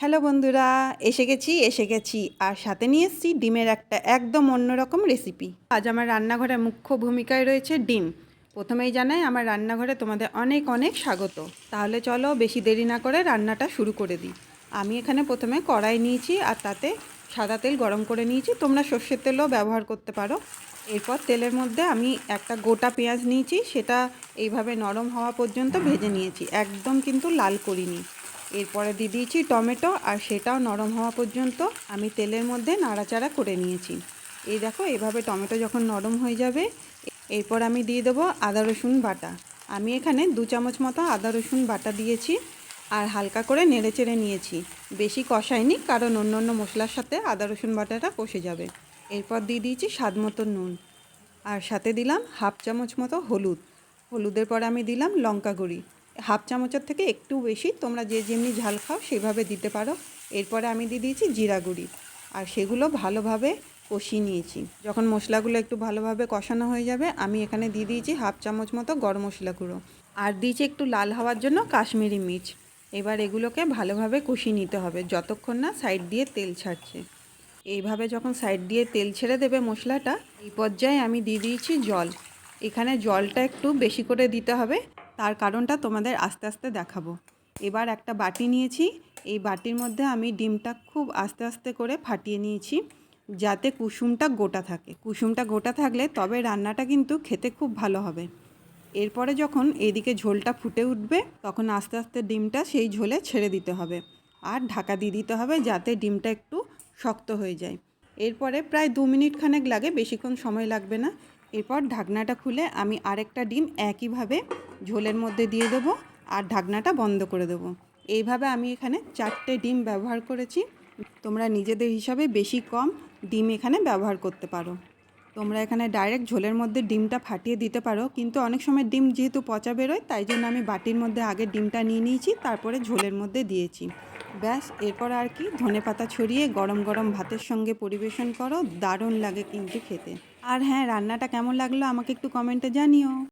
Hello বন্ধুরা, এসে গেছি এসে গেছি। আর সাথে নিয়ে এসেছি ডিমের একটা একদম অন্যরকম রেসিপি আজ আমার রান্নাঘরে মুখ্য ভূমিকায় রয়েছে ডিম। প্রথমেই জানাই, আমার রান্নাঘরে তোমাদের অনেক অনেক স্বাগত। তাহলে চলো বেশি দেরি না করে রান্নাটা শুরু করে দিই। আমি এখানে প্রথমে কড়াই নিয়েছি আর তাতে সাদা তেল গরম করে নিয়েছি। তোমরা সর্ষের তেলও ব্যবহার করতে পারো। এরপর তেলের মধ্যে আমি একটা গোটা পেঁয়াজ নিয়েছি। সেটা এইভাবে নরম হওয়া পর্যন্ত ভেজে নিয়েছি। একদম কিন্তু লাল করিনি। এরপরে দিয়ে দিয়েছি টমেটো আর সেটাও নরম হওয়া পর্যন্ত আমি তেলের মধ্যে নাড়াচাড়া করে নিয়েছি। এই দেখো, এভাবে টমেটো যখন নরম হয়ে যাবে, এরপর আমি দিয়ে দেবো আদা রসুন বাটা। আমি এখানে দু চামচ মতো আদা রসুন বাটা দিয়েছি আর হালকা করে নেড়ে চেড়ে নিয়েছি। বেশি কষায়নি, কারণ অন্য অন্য মশলার সাথে আদা রসুন বাটাটা কষে যাবে। এরপর দিয়ে দিয়েছি স্বাদ মতো নুন। আর সাথে দিলাম হাফ চামচ মতো হলুদ। হলুদের পরে আমি দিলাম লঙ্কা গুঁড়ি। হাফ চামচের থেকে একটু বেশি তোমরা যে যেমনি ঝাল খাও সেভাবে দিতে পারো। এরপরে আমি দিয়ে দিয়েছি জিরা গুঁড়ি। আর সেগুলো ভালোভাবে কষিয়ে নিয়েছি। যখন মশলাগুলো একটু ভালোভাবে কষানো হয়ে যাবে, আমি এখানে দিয়ে দিয়েছি হাফ চামচ মতো গরম মশলা গুঁড়ো। আর দিয়েছি একটু লাল হওয়ার জন্য কাশ্মীরি মির্চ। এবার এগুলোকে ভালোভাবে কষিয়ে নিতে হবে, যতক্ষণ না সাইড দিয়ে তেল ছাড়ছে। এইভাবে যখন সাইড দিয়ে তেল ছেড়ে দেবে মশলাটা, এই পর্যায়ে আমি দিয়ে দিয়েছি জল। এখানে জলটা একটু বেশি করে দিতে হবে। তার কারণটা তোমাদের আস্তে আস্তে দেখাবো। এবার একটা বাটি নিয়েছি। এই বাটির মধ্যে আমি ডিমটা খুব আস্তে আস্তে করে ফাটিয়ে নিয়েছি, যাতে কুসুমটা গোটা থাকে। কুসুমটা গোটা থাকলে তবে রান্নাটা কিন্তু খেতে খুব ভালো হবে। এরপরে যখন এদিকে ঝোলটা ফুটে উঠবে, তখন আস্তে আস্তে ডিমটা সেই ঝোলে ছেড়ে দিতে হবে। আর ঢাকা দিয়ে দিতে হবে যাতে ডিমটা একটু শক্ত হয়ে যায়। এরপরে প্রায় দু মিনিট খানেক লাগে, বেশিক্ষণ সময় লাগবে না। এরপর ঢাকনাটা খুলে আমি আরেকটা ডিম একইভাবে ঝোলের মধ্যে দিয়ে দেব আর ঢাকনাটা বন্ধ করে দেব। এইভাবে আমি এখানে চারটে ডিম ব্যবহার করেছি। তোমরা নিজেদের হিসাবে বেশি কম ডিম এখানে ব্যবহার করতে পারো। তোমরা এখানে ডাইরেক্ট ঝোলের মধ্যে ডিমটা ফাটিয়ে দিতে পারো, কিন্তু অনেক সময় ডিম যেহেতু পচা বেরোয়, তাই জন্য আমি বাটির মধ্যে আগে ডিমটা নিয়ে নিয়েছি, তারপরে ঝোলের মধ্যে দিয়েছি। ব্যাস, এরপর আর কি, ধনে পাতা ছড়িয়ে গরম গরম ভাতের সঙ্গে পরিবেশন করো, দারুণ লাগে কিন্তু খেতে। আর হ্যাঁ রান্নাটা কেমন লাগল আমাকে একটু কমেন্টে জানিও।